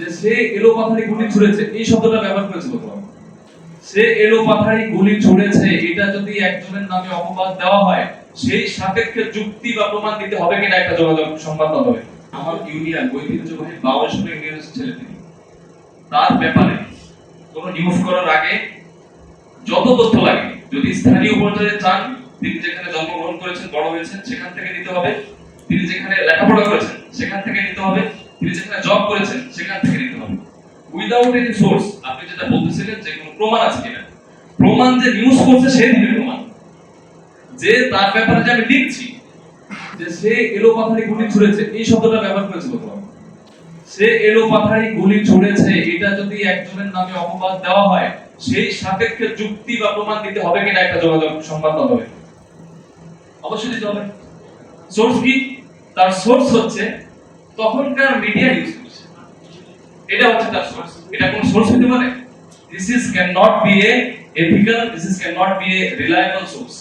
যে সে এলো পাথারি গুলি ছুড়েছে, এই শব্দটা ব্যবহার সে এলো পাথারি গুলি ছুড়েছে, এটা যদি একজনের নামে অপবাদ দেওয়া হয়, সেই সাপেক্ষে যুক্তি বা প্রমাণ দিতে হবে কিনা একটা যোগাযোগ সংবাদ হবে আমার ইউনিয়ন ঐতিহ্যবাহী ছেলে তিনি তার ব্যাপারে কোনো নিউজ করার আগে যত তথ্য লাগে, যদি স্থানীয় পর্যায়ে চান, তিনি যেখানে জন্মগ্রহণ করেছেন, বড় হয়েছেন, সেখান থেকে নিতে হবে। তিনি যেখানে লেখাপড়া করেছেন, সেখান থেকে নিতে হবে। তিনি যেখানে জব করেছেন, সেখান থেকে নিতে হবে। উইদাউট এনি সোর্স আপনি যেটা বলতেছিলেন যে কোনো প্রমাণ আছে কিনা। প্রমাণ যে নিউজ করছে, সে দিবে প্রমাণ। যে তার ব্যাপারে যে আমি লিখছি, যে সে এলো পাথারি গুলি ছুড়েছে, এই শব্দটা ব্যবহার করেছে কোথাও সে এলো পাথারি গুলি ছুড়েছে, এটা যদি একজনের নামে অপবাদ দেওয়া হয়, সেই সাপেক্ষে যুক্তি বা প্রমাণ দিতে হবে কিনা একটা যোগাযোগ সংবাদ হবে অবশ্যই দিতে হবে। সোর্স কি? তার সোর্স হচ্ছে তখনকার মিডিয়া ইউজ করছে। এটা হচ্ছে তার সোর্স এটা কোন সোর্স হতে পারে? This is can not be a ethical this is can not be a reliable source